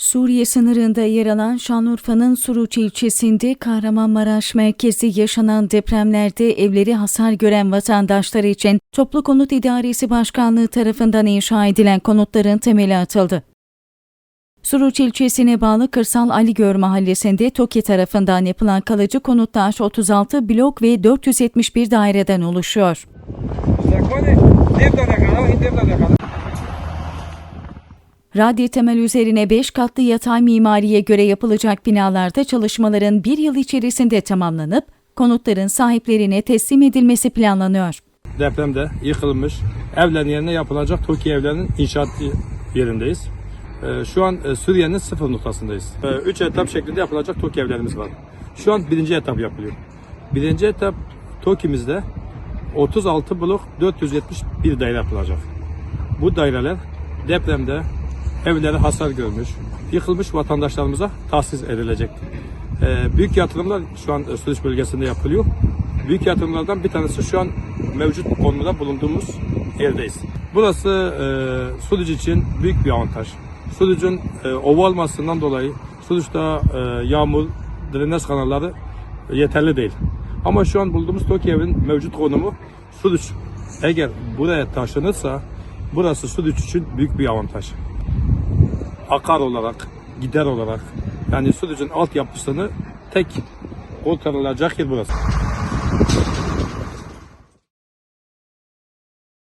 Suriye sınırında yer alan Şanlıurfa'nın Suruç ilçesinde Kahramanmaraş merkezi yaşanan depremlerde evleri hasar gören vatandaşlar için Toplu Konut İdaresi Başkanlığı tarafından inşa edilen konutların temeli atıldı. Suruç ilçesine bağlı Kırsal Aligör mahallesinde TOKİ tarafından yapılan kalıcı konutlar 36 blok ve 471 daireden oluşuyor. Radyo temel üzerine 5 katlı yatay mimariye göre yapılacak binalarda çalışmaların bir yıl içerisinde tamamlanıp konutların sahiplerine teslim edilmesi planlanıyor. depremde yıkılmış evlerin yerine yapılacak TOKİ evlerinin inşaat yerindeyiz. Ee, Şu an e, Suriye'nin sıfır noktasındayız. Ee, Üç etap şeklinde yapılacak TOKİ evlerimiz var. Şu an birinci etap yapılıyor. Birinci etap TOKİ'mizde 36 blok 471 daire yapılacak. Bu daireler depremde evleri hasar görmüş, yıkılmış vatandaşlarımıza tahsis edilecek. Ee, büyük yatırımlar şu an e, Suruç bölgesinde yapılıyor. Büyük yatırımlardan bir tanesi şu an mevcut konumda bulunduğumuz yerdeyiz. Burası e, Suruç için büyük bir avantaj. Suruç'un e, ova olmasından dolayı Suruç'ta e, yağmur, drenaj kanalları yeterli değil. Ama şu an bulduğumuz TOKİ evin mevcut konumu Suruç. Eğer buraya taşınırsa burası Suruç için büyük bir avantaj akar olarak, gider olarak yani sürecin altyapısını tek kurtarılacak yer burası.